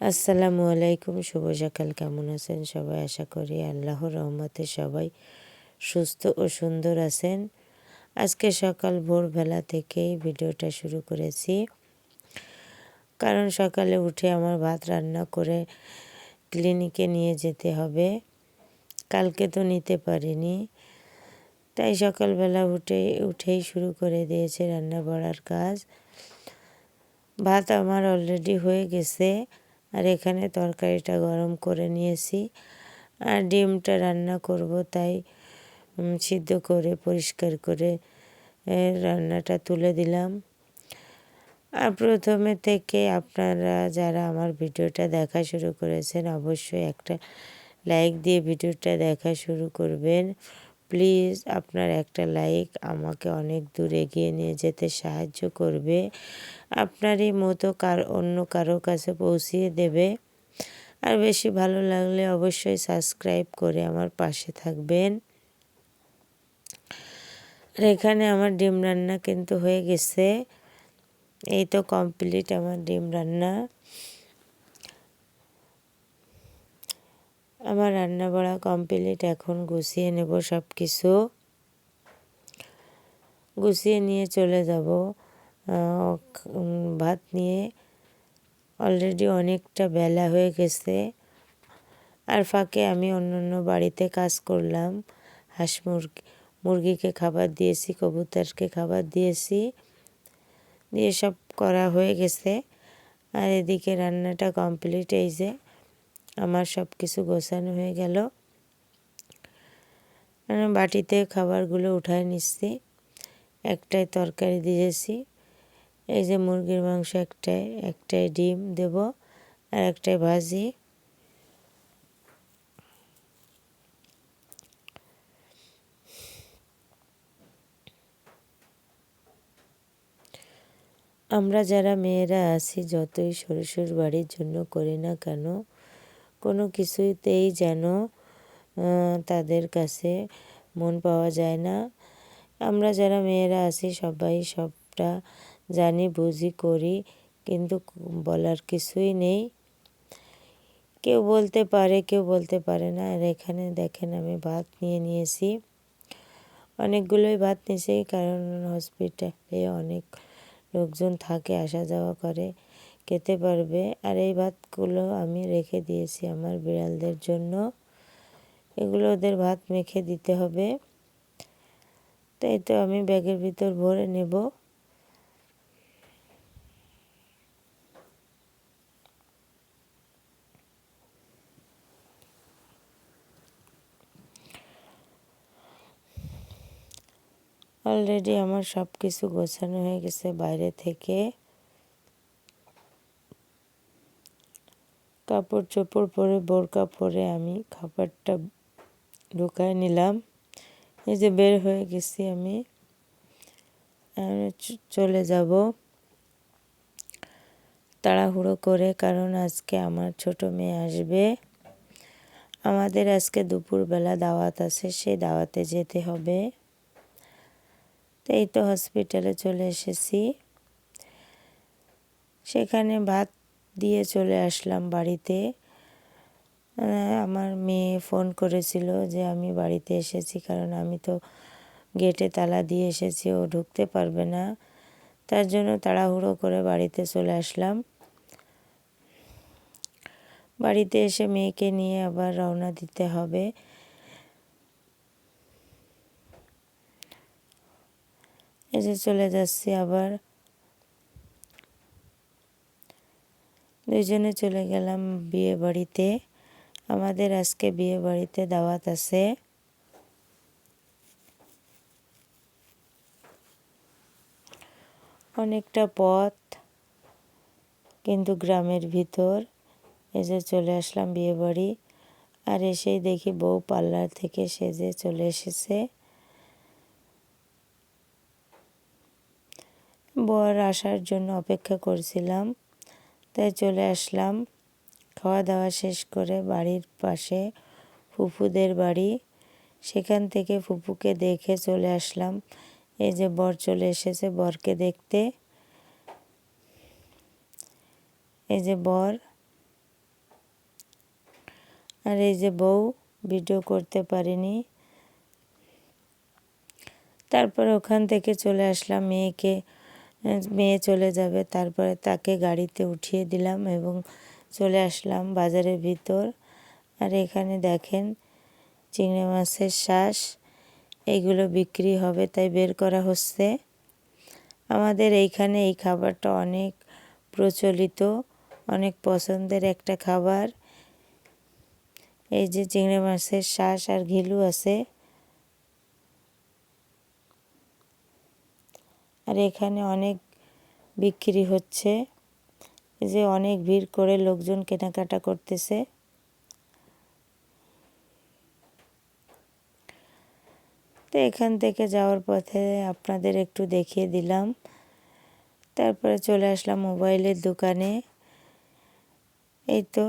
আসসালামু আলাইকুম, শুভ সকাল। কেমন আছেন সবাই? আশা করি আল্লাহর রহমতে সবাই সুস্থ ও সুন্দর আছেন। আজকে সকাল ভোরবেলা থেকেই ভিডিওটা শুরু করেছি। কারণ সকালে উঠে আমার ভাত রান্না করে ক্লিনিকে নিয়ে যেতে হবে। কালকে তো নিতে পারিনি। তাই সকালবেলা উঠে, উঠেই শুরু করে দিয়েছে রান্না বাড়ার কাজ। ভাত আমার অলরেডি হয়ে গেছে। আর এখানে তরকারিটা গরম করে নিয়েছি। আর ডিমটা রান্না করব, তাই সিদ্ধ করে, পরিষ্কার করে রান্নাটা তুলে দিলাম। আর প্রথমে থেকে আপনারা যারা আমার ভিডিওটা দেখা শুরু করেছেন, অবশ্যই একটা লাইক দিয়ে ভিডিওটা দেখা শুরু করবেন। প্লিজ আপনার একটা লাইক আমাকে অনেক দূর এগিয়ে নিয়ে যেতে সাহায্য করবে। আপনারই মতো কার, অন্য কারও কাছে পৌঁছিয়ে দেবে। আর বেশি ভালো লাগলে অবশ্যই সাবস্ক্রাইব করে আমার পাশে থাকবেন। আর এখানে আমার ডিম রান্না কিন্তু হয়ে গেছে। এই তো কমপ্লিট আমার ডিম রান্না। আমার রান্না বাড়া কমপ্লিট এখন গুছিয়ে নেব সব কিছু গুছিয়ে নিয়ে চলে যাব। ভাত নিয়ে অলরেডি অনেকটা বেলা হয়ে গেছে। আর ফাঁকে আমি অন্য অন্য বাড়িতে কাজ করলাম। হাঁস মুরগি, মুরগিকে খাবার দিয়েছি, কবুতরকে খাবার দিয়েছি। দিয়ে সব করা হয়ে গেছে। আর এদিকে রান্নাটা কমপ্লিট এই যে আমার সব কিছু গোছানো হয়ে গেল। বাটিতে খাবারগুলো উঠায় নিচ্ছি। একটাই তরকারি দিয়েছি। এই যে মুরগির মাংস একটাই একটাই ডিম দেব আর একটাই ভাজি। আমরা যারা মেয়েরা আছি, যতই শ্বশুর বাড়ির জন্য করি না কেন কোনো কিছুতেই যেন তাদের কাছে মন পাওয়া যায় না। আমরা যারা মেয়েরা আছি সবাই সবটা জানি, বুঝি, করি, কিন্তু বলার কিছুই নেই। কেউ বলতে পারে, কেউ বলতে পারে না। আর এখানে দেখেন, আমি ভাত নিয়ে নিয়েছি। অনেকগুলোই ভাত নিয়েছি, কারণ হসপিটালে অনেক লোকজন থাকে আসা যাওয়া করে। খেতে পারবে। আর এই ভাতগুলো আমি রেখে দিয়েছি আমার বিড়ালদের জন্য। এগুলো ওদের ভাত মেখে দিতে হবে। তাই তো আমি ব্যাগের ভিতর ভরে নেব। অলরেডি আমার সব কিছু গোছানো হয়ে গেছে বাইরে থেকে। কাপড় চোপড় পরে, বোরকা পরে আমি খাবারটা ঢুকায় নিলাম। এই যে বের হয়ে গেছি আমি। চলে যাব তাড়াহুড়ো করে, কারণ আজকে আমার ছোট মেয়ে আসবে। আমাদের আজকে দুপুরবেলা দাওয়াত আছে, সেই দাওয়াতে যেতে হবে। তো এই তো হসপিটালে চলে এসেছি। সেখানে ভাত দিয়ে চলে আসলাম বাড়িতে। আমার মেয়ে ফোন করেছিল যে আমি বাড়িতে এসেছি কারণ আমি তো গেটে তালা দিয়ে এসেছি, ও ঢুকতে পারবে না। তার জন্য তাড়াহুড়ো করে বাড়িতে চলে আসলাম। বাড়িতে এসে মেয়েকে নিয়ে আবার রওনা দিতে হবে। এসে চলে যাচ্ছি আবার। দুইজনে চলে গেলাম বিয়ে বাড়িতে। আমাদের আজকে বিয়ে বাড়িতে দাওয়াত আছে। অনেকটা পথ, কিন্তু গ্রামের ভিতর। এসে চলে আসলাম বিয়ে বাড়ি। আর এসেই দেখি বউ পার্লার থেকে সেজে চলে এসেছে। বর আসার জন্য অপেক্ষা করছিলাম। তাই চলে আসলাম। খাওয়া দাওয়া শেষ করে বাড়ির পাশে ফুফুদের বাড়ি। সেখান থেকে ফুপুকে দেখে চলে আসলাম। এই যে বর চলে এসেছে বরকে দেখতে। এই যে বর। আর এই যে বউ, ভিডিও করতে পারিনি। তারপর ওখান থেকে চলে আসলাম মেয়েকে মেয়ে চলে যাবে। তারপরে তাকে গাড়িতে উঠিয়ে দিলাম এবং চলে আসলাম বাজারের ভিতর। আর এখানে দেখেন চিংড়ি মাছের শ্বাস এইগুলো বিক্রি হবে তাই বের করা হচ্ছে। আমাদের এইখানে এই খাবারটা অনেক প্রচলিত, অনেক পছন্দের একটা খাবার। এই যে চিংড়ি মাছের শ্বাস আর ঘিলু আছে। আর এখানে অনেক বিক্রি হচ্ছে। যে অনেক ভিড় করে লোকজন কেনাকাটা করতেছে। তো এখান থেকে যাওয়ার পথে আপনাদের একটু দেখিয়ে দিলাম। তারপরে চলে আসলাম মোবাইলের দোকানে। এই তো